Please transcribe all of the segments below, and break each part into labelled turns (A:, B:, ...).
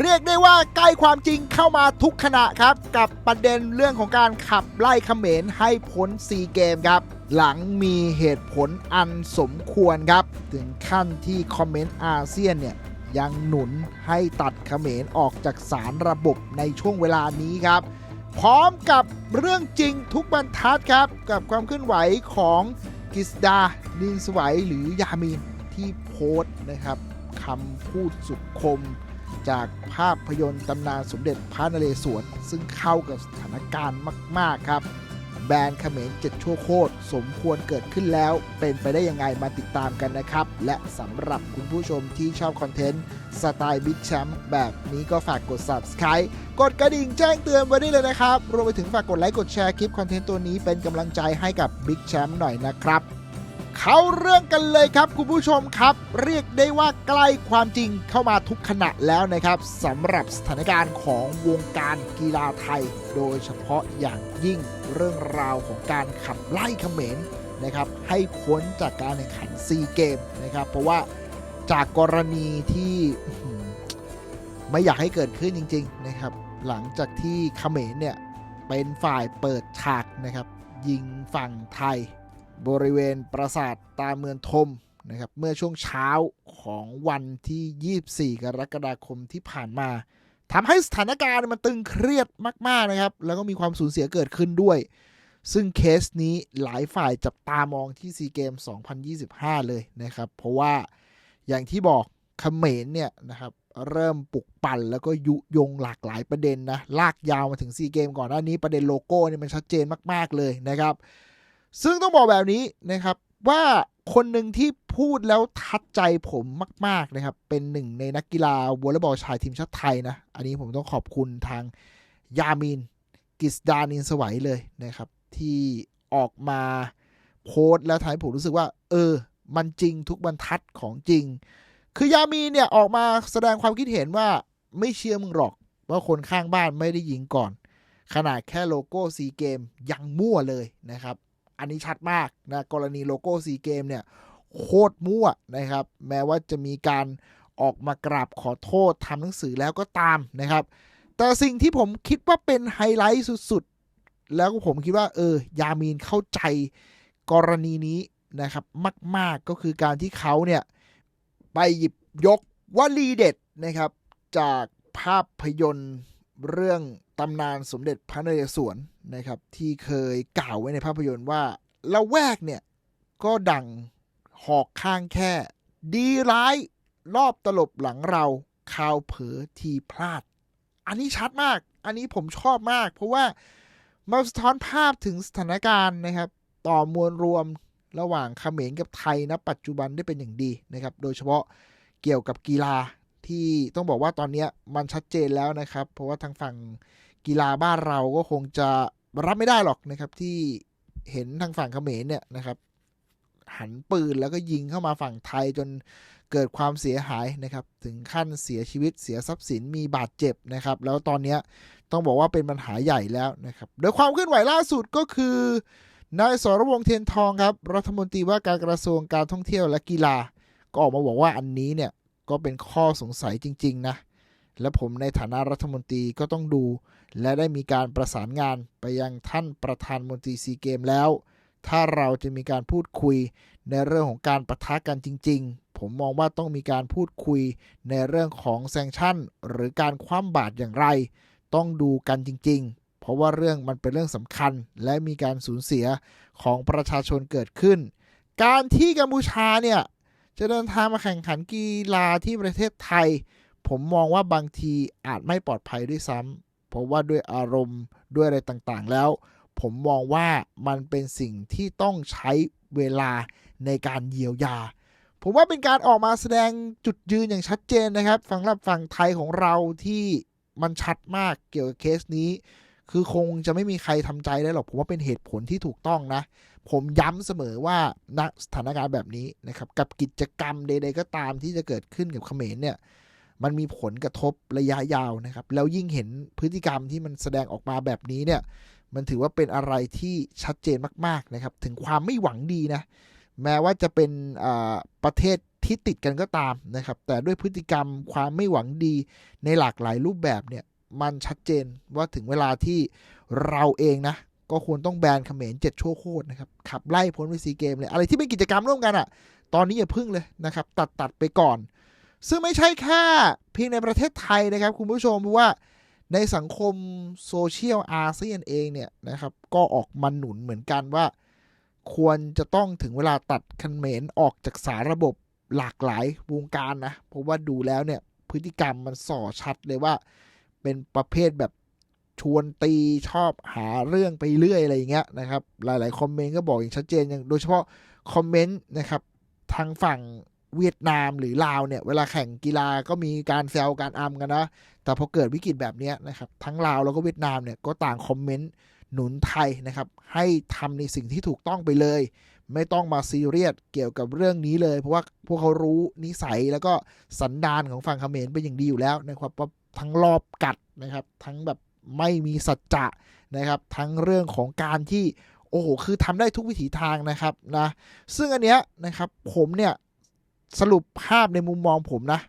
A: เรียกได้ว่าใกล้ความจริงเข้ามาทุกขณะครับ กับประเด็นเรื่องของการขับไล่เขมรให้พ้นซีเกมครับ หลังมีเหตุผลอันสมควรครับ ถึงขั้นที่คอมเมนต์อาเซียนเนี่ยยังหนุนให้ตัดเขมรออกจากสารระบบในช่วงเวลานี้ครับ พร้อมกับเรื่องจริงทุกบรรทัดครับ กับความเคลื่อนไหวของกิสดาดินสวัยหรือยามีนที่โพสต์นะครับคำพูดสุดคม จากภาพยนตร์ตำนานสมเด็จพระนเรศวรซึ่งเข้ากับสถานการณ์มาก ๆ ครับ แบรนด์เขมรเจ็ดชั่วโคตร สมควรเกิดขึ้นแล้ว เป็นไปได้ยังไงมาติดตามกันนะครับ และสำหรับคุณผู้ชมที่ชอบคอนเทนต์ สไตล์บิ๊กแชมป์แบบนี้ก็ฝากกด subscribe กดกระดิ่งแจ้งเตือนไว้ได้เลยนะครับ รวมไปถึงฝากกดไลค์กดแชร์คลิปคอนเทนต์ตัวนี้เป็นกำลังใจให้กับบิ๊กแชมป์หน่อยนะครับ เข้าเรื่องกันเลยครับคุณผู้ชมครับ เรียกได้ว่าใกล้ความจริงเข้ามาทุกขณะแล้วนะครับสำหรับสถานการณ์ของวงการกีฬาไทย โดยเฉพาะอย่างยิ่งเรื่องราวของการขับไล่เขมรนะครับให้พ้นจากการแข่งขันซีเกมนะครับเพราะว่าจากกรณีที่ไม่อยากให้เกิดขึ้นจริง ๆนะครับ หลังจากที่เขมรเนี่ยเป็นฝ่ายเปิดฉากนะครับ ยิงฝั่งไทย บริเวณปราสาทตาเมืองทมนะครับเมื่อช่วงเช้าของวันที่ 24 กรกฎาคมที่ผ่านมาทำให้สถานการณ์มันตึงเครียดมาก ๆ นะครับ แล้วก็มีความสูญเสียเกิดขึ้นด้วย ซึ่งเคสนี้หลายฝ่ายจับตามองที่ซีเกม2025 เลยนะครับ เพราะว่าอย่างที่บอกเขมรเนี่ยนะครับเริ่มปลุกปั่นแล้วก็ยุยงหลากหลายประเด็นนะ ลากยาวมาถึงซีเกมก่อนหน้านี้ประเด็นโลโก้เนี่ยมันชัดเจนมาก ๆ เลยนะครับ ซึ่งต้องบอกแบบนี้นะครับว่าคนหนึ่งที่พูดแล้วทัดใจผมมาก ๆนะครับ เป็นหนึ่งในนักกีฬาวอลเลย์บอลชายทีมชาติไทยนะ อันนี้ผมต้องขอบคุณทางยามินกิสดานินสวัยเลยนะครับ ที่ออกมาโพสต์แล้วทำให้ผมรู้สึกว่า เออ มันจริงทุกบรรทัดของจริง คือยามีนเนี่ยออกมาแสดงความคิดเห็นว่าไม่เชื่อมึงหรอก ว่าคนข้างบ้านไม่ได้ยิงก่อน ขนาดแค่โลโก้ซีเกมยังมั่วเลยนะครับ อันนี้ชัดมากนะกรณีโลโก้ซีเกมเนี่ยโคตรมั่วนะครับ แม้ว่าจะมีการออกมากราบขอโทษทำหนังสือแล้วก็ตามนะครับ แต่สิ่งที่ผมคิดว่าเป็นไฮไลท์สุดๆ แล้วผมคิดว่าเออยามีนเข้าใจกรณีนี้นะครับมาก ๆก็คือการที่เขาเนี่ย ไปหยิบยกวลีเด็ดนะครับ จากภาพยนตร์ เรื่องตำนานสมเด็จพระนเรศวรนะครับ ที่เคยกล่าวไว้ในภาพยนตร์ว่าละแวกเนี่ย ก็ดังหอกข้างแค่ ดีร้าย รอบตลบหลังเราข่าวเผลอทีพลาด อันนี้ชัดมาก อันนี้ผมชอบมาก เพราะว่ามันสะท้อนภาพถึงสถานการณ์นะครับ ต่อมวลรวมระหว่างเขมรกับไทยนะปัจจุบันได้เป็นอย่างดีนะครับ โดยเฉพาะเกี่ยวกับกีฬา ที่ต้องบอกว่าตอนนี้มันชัดเจนแล้วนะครับ เพราะว่าทางฝั่งกีฬาบ้านเราก็คงจะรับไม่ได้หรอกนะครับ ที่เห็นทางฝั่งเขมรเนี่ยนะครับ หันปืนแล้วก็ยิงเข้ามาฝั่งไทยจนเกิดความเสียหายนะครับ ถึงขั้นเสียชีวิตเสียทรัพย์สินมีบาดเจ็บนะครับ แล้วตอนนี้ต้องบอกว่าเป็นปัญหาใหญ่แล้วนะครับ โดยความเคลื่อนไหวล่าสุดก็คือนายสรวงเทียนทองครับ รัฐมนตรีว่าการกระทรวงการท่องเที่ยวและกีฬาก็ออกมาบอกว่าอันนี้เนี่ย ก็เป็นข้อสงสัยจริง ๆ นะ และผมในฐานะรัฐมนตรีก็ต้องดู และได้มีการประสานงานไปยังท่านประธานมนตรีซีเกมแล้ว ถ้าเราจะมีการพูดคุยในเรื่องของการประทะกันจริง ๆ ผมมองว่าต้องมีการพูดคุยในเรื่องของแซงชั่น หรือการคว่ำบาตรอย่างไร ต้องดูกันจริง ๆ เพราะว่าเรื่องมันเป็นเรื่องสำคัญ และมีการสูญเสียของประชาชนเกิดขึ้น การที่กัมพูชาเนี่ย จะเดินทางมาแข่งขันกีฬาที่ประเทศไทย ผมมองว่าบางทีอาจไม่ปลอดภัยด้วยซ้ำเพราะว่าด้วยอารมณ์ด้วยอะไรต่างๆ แล้ว ผมมองว่ามันเป็นสิ่งที่ต้องใช้เวลาในการเยียวยา ผมว่าเป็นการออกมาแสดงจุดยืนอย่างชัดเจนนะครับสำหรับฝั่งไทยของเราที่มันชัดมากเกี่ยวกับเคสนี้ คือคงจะไม่มีใครทำใจได้หรอกผมว่าเป็นเหตุผลที่ถูกต้องนะ ผมย้ำเสมอว่าณสถานการณ์แบบนี้นะครับ กับกิจกรรมใดๆก็ตามที่จะเกิดขึ้นกับเขมรเนี่ยมันมีผลกระทบระยะยาวนะครับ แล้วยิ่งเห็นพฤติกรรมที่มันแสดงออกมาแบบนี้เนี่ย มันถือว่าเป็นอะไรที่ชัดเจนมากๆนะครับ ถึงความไม่หวังดีนะ แม้ว่าจะเป็นประเทศที่ติดกันก็ตามนะครับ แต่ด้วยพฤติกรรมความไม่หวังดีในหลากหลายรูปแบบเนี่ย มันชัดเจนว่าถึงเวลาที่เราเองนะ ก็ควรต้องแบนเขมรเจ็ดชั่วโคตรนะครับ ขับไล่พ้นไปซีเกมเลย อะไรที่เป็นกิจกรรมร่วมกันอะ่ะ ตอนนี้อย่าพึ่งเลยนะครับ ตัดตัดไปก่อน ซึ่งไม่ใช่แค่เพียงในประเทศไทยนะครับ คุณผู้ชมเพราะว่าในสังคมโซเชียลอาเซียนเองเนี่ยนะครับ ก็ออกมาหนุนเหมือนกันว่า ควรจะต้องถึงเวลาตัดเขมรออกจากสารระบบหลากหลายวงการนะเพราะว่าดูแล้วเนี่ยพฤติกรรมมันส่อชัดเลยว่า เป็นประเภทแบบ ชวนตีชอบหาเรื่องไปเรื่อยอะไรอย่างเงี้ยนะครับ หลาย ๆ คอมเมนต์ก็บอกอย่างชัดเจนอย่างโดยเฉพาะคอมเมนต์นะครับทางฝั่งเวียดนามหรือลาวเนี่ย เวลาแข่งกีฬาก็มีการแซวการอัมกันนะ แต่พอเกิดวิกฤตแบบนี้นะครับ ทั้งลาวแล้วก็เวียดนามเนี่ยก็ต่างคอมเมนต์หนุนไทยนะครับ ให้ทำในสิ่งที่ถูกต้องไปเลย ไม่ต้องมาซีเรียสเกี่ยวกับเรื่องนี้เลย เพราะว่าพวกเขารู้นิสัยแล้วก็สันดานของฝั่งเขมรเป็นอย่างดีอยู่แล้วนะครับว่าทั้งรอบกัดนะครับ ทั้งแบบ ไม่มีสัจจะนะครับ ทั้งเรื่องของการที่โอ้โหคือทำได้ทุกวิถีทางนะครับนะซึ่งอันเนี้ยนะครับผมเนี่ยสรุปภาพในมุมมองผมนะ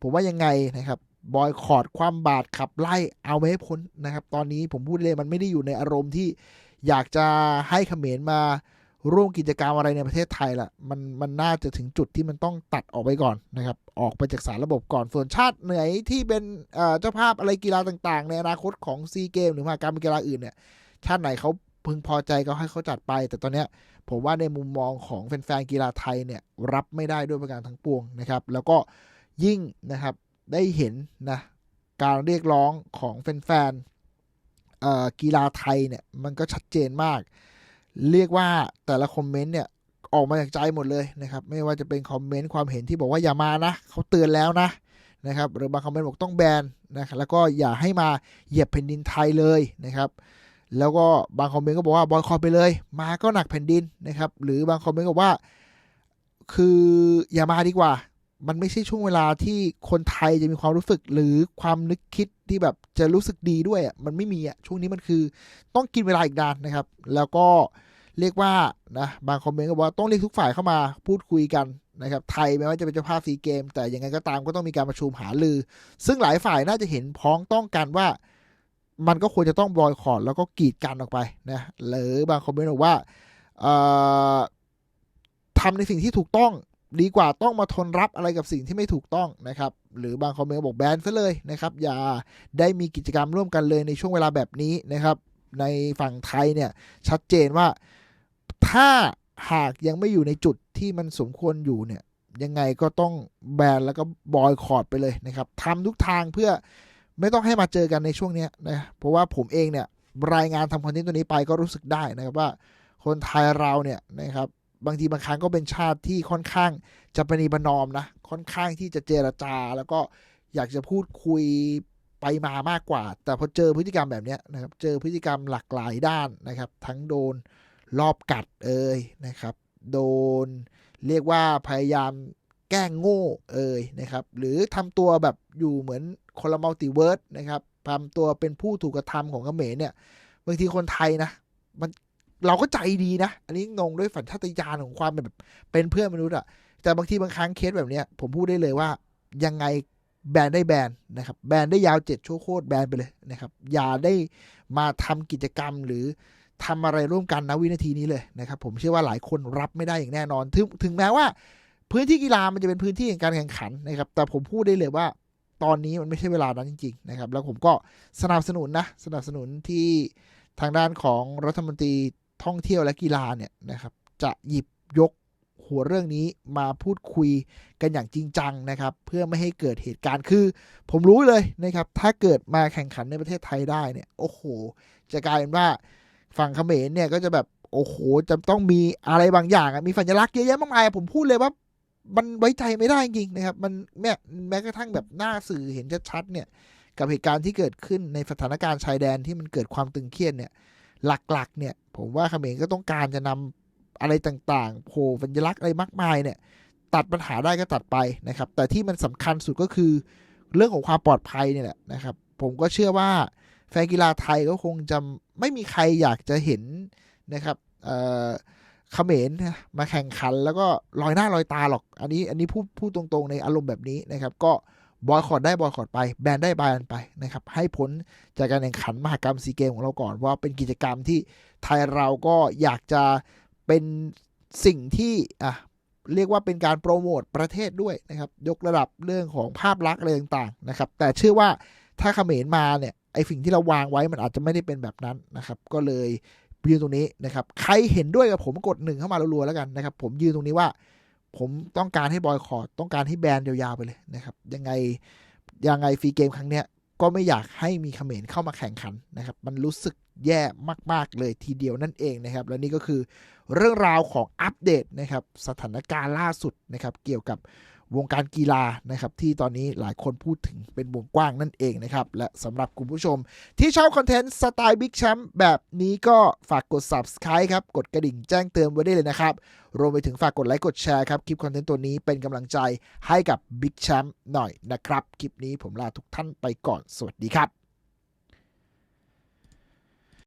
A: ผมว่ายังไงนะครับบอยคอรดความบาดขับไล่เอาไม่ให้พ้นนะครับ ตอนนี้ผมพูดเลยมันไม่ได้อยู่ในอารมณ์ที่อยากจะให้เขมรมา ร่วมกิจกรรมอะไรในประเทศไทยละมันมันน่าจะถึงจุดที่มันต้องตัดออกไปก่อนนะครับ ออกไปจากสารระบบก่อนส่วนชาติเหนือที่เป็นเจ้าภาพอะไรกีฬาต่างๆ ในอนาคตของซีเกมหรือมหากรรมกีฬาอื่นเนี่ย ชาติไหนเขาพึงพอใจก็ให้เขาจัดไป แต่ตอนเนี้ยผมว่าในมุมมองของแฟนๆกีฬาไทยเนี่ยรับไม่ได้ด้วยประการทั้งปวงนะครับ แล้วก็ยิ่งนะครับได้เห็นนะการเรียกร้องของแฟนๆกีฬาไทยเนี่ยมันก็ชัดเจนมาก เรียกว่าแต่ละคอมเมนต์เนี่ยออกมาจากใจหมดเลยนะครับ ไม่ว่าจะเป็นคอมเมนต์ความเห็นที่บอกว่าอย่ามานะเขาเตือนแล้วนะนะครับหรือบางคอมเมนต์บอกต้องแบนนะครับแล้วก็อย่าให้มาเหยียบแผ่นดินไทยเลยนะครับ แล้วก็บางคอมเมนต์ก็บอกว่าบอยคอไปเลย มาก็หนักแผ่นดินนะครับ หรือบางคอมเมนต์ก็บอกว่า คืออย่ามาดีกว่า มันไม่ใช่ช่วงเวลาที่คนไทยจะมีความรู้สึกหรือความนึกคิด ที่แบบจะรู้สึกดีด้วยอะมันไม่มีอะช่วงนี้มันคือต้องกินเวลาอีกนานนะครับ แล้วก็เรียกว่านะบางคอมเมนต์ก็บอกว่าต้องเรียกทุกฝ่ายเข้ามาพูดคุยกันนะครับไทยแม้ว่าจะเป็นเจ้าภาพซีเกม แต่ยังไงก็ตามก็ต้องมีการประชุมหาลือ ซึ่งหลายฝ่ายน่าจะเห็นพ้องต้องกันว่า มันก็ควรจะต้องบอยคอรดแล้วก็กีดกันออกไปนะหรือบางคอมเมนต์บอกว่าทำในสิ่งที่ถูกต้อง ดีกว่าต้องมาทนรับอะไรกับสิ่งที่ไม่ถูกต้องนะครับ หรือบางคอมเมนต์บอกแบนซะเลยนะครับ อย่าได้มีกิจกรรมร่วมกันเลยในช่วงเวลาแบบนี้นะครับ ในฝั่งไทยเนี่ยชัดเจนว่าถ้าหากยังไม่อยู่ในจุดที่มันสมควรอยู่เนี่ย ยังไงก็ต้องแบนแล้วก็บอยคอรดไปเลยนะครับทำทุกทางเพื่อไม่ต้องให้มาเจอกันในช่วงนี้นะเพราะว่าผมเองเนี่ยรายงานทำคอนเทนต์ตัวนี้ไปก็รู้สึกได้นะครับว่าคนไทยเราเนี่ยนะครับ บางทีบางครั้งก็เป็นชาติที่ค่อนข้างจะปณีประนอมนะ ค่อนข้างที่จะเจรจา แล้วก็อยากจะพูดคุยไปมามากกว่า แต่พอเจอพฤติกรรมแบบนี้นะครับ เจอพฤติกรรมหลากหลายด้านนะครับ ทั้งโดนรอบกัดเอ่ยนะครับ โดนเรียกว่าพยายามแกล้งโง่เอ่ยนะครับ หรือทำตัวแบบอยู่เหมือนคนละมัลติเวิร์สนะครับทำตัวเป็นผู้ถูกกระทำของเขมรเนี่ยบางทีคนไทยนะ มัน เราก็ใจดีนะ อันนี้งงด้วยฝันชาตญาณของความแบบเป็นเพื่อนมนุษย์อะแต่บางทีบางครั้งเคสแบบเนี้ย ผมพูดได้เลยว่ายังไงแบนได้แบนนะครับ แบนได้ยาวเจ็ดชั่วโคตรแบนไปเลยนะครับ อย่าได้มาทำกิจกรรมหรือทำอะไรร่วมกันนะวินาทีนี้เลยนะครับ ผมเชื่อว่าหลายคนรับไม่ได้อย่างแน่นอน ถึงถึงแม้ว่า พื้นที่กีฬามันจะเป็นพื้นที่แห่งการแข่งขันนะครับ แต่ผมพูดได้เลยว่าตอนนี้มันไม่ใช่เวลานั้นจริงๆนะครับ แล้วผมก็สนับสนุนนะ สนับสนุนที่ทางด้านของรัฐมนตรี ท่องเที่ยวและกีฬาเนี่ยนะครับ จะหยิบยกหัวเรื่องนี้มาพูดคุยกันอย่างจริงจังนะครับ เพื่อไม่ให้เกิดเหตุการณ์คือ ผมรู้เลยนะครับ ถ้าเกิดมาแข่งขันในประเทศไทยได้เนี่ยโอ้โห จะกลายเป็นว่าฝั่งเขมรเนี่ยก็จะแบบโอ้โหจะต้องมีอะไรบางอย่างมีสัญลักษณ์เยอะแยะมากมายผมพูดเลยว่ามันไว้ใจไม่ได้จริงนะครับ มันแม้แม้กระทั่งแบบหน้าสื่อเห็นชัดๆเนี่ย กับเหตุการณ์ที่เกิดขึ้นในสถานการณ์ชายแดนที่มันเกิดความตึงเครียดเนี่ย หลักๆ เนี่ย ผมว่าเขมรก็ต้องการจะนำอะไรต่างๆโผล่สัญลักษณ์อะไรมากมายเนี่ย ตัดปัญหาได้ก็ตัดไปนะครับ แต่ที่มันสำคัญสุดก็คือ เรื่องของความปลอดภัยเนี่ยแหละนะครับ ผมก็เชื่อว่าแฟนกีฬาไทยก็คงจะไม่มีใครอยากจะเห็นนะครับเขมรมาแข่งขัน แล้วก็ลอยหน้าลอยตาหรอก อันนี้อันนี้พูดพูดตรงๆในอารมณ์แบบนี้นะครับ ก็ บอยคอรได้บอยคอรไป แบนได้แบนไปนะครับ ให้พ้นจากการแข่งขันมหกรรมซีเกมของเราก่อนว่าเป็นกิจกรรมที่ไทยเราก็อยากจะเป็นสิ่งที่อะเรียกว่าเป็นการโปรโมทประเทศด้วยนะครับ ยกระดับเรื่องของภาพลักษณ์อะไรต่างๆนะครับ แต่เชื่อว่าถ้าเขมรมาเนี่ยไอ้สิ่งที่เราวางไว้มันอาจจะไม่ได้เป็นแบบนั้นนะครับ ก็เลยยืนตรงนี้นะครับ ใครเห็นด้วยกับผมกดหนึ่งเข้ามารัวๆแล้วกันนะครับ ผมยืนตรงนี้ว่า ผมต้องการให้บอยคอรต้องการให้แบนยาวๆไปเลยนะครับ ยังไงยังไงฟรีเกมครั้งเนี้ยก็ไม่อยากให้มีเขมรเข้ามาแข่งขันนะครับ มันรู้สึกแย่มาก ๆ เลยทีเดียวนั่นเองนะครับ และนี่ก็คือเรื่องราวของอัปเดตนะครับ สถานการณ์ล่าสุดนะครับ เกี่ยวกับ วงการกีฬานะครับที่ตอนนี้หลายคนพูดถึงเป็นวงกว้างนั่นเองนะครับและสำหรับคุณผู้ชม ที่ชอบคอนเทนต์สไตล์บิ๊กแชมป์แบบนี้ก็ฝากกด subscribe ครับกดกระดิ่งแจ้งเตือนไว้ได้เลยนะครับ รวมไปถึงฝากกดไลค์กดแชร์ครับ คลิปคอนเทนต์ตัวนี้เป็นกำลังใจให้กับบิ๊กแชมป์หน่อยนะครับ คลิปนี้ผมลาทุกท่านไปก่อนสวัสดีครับ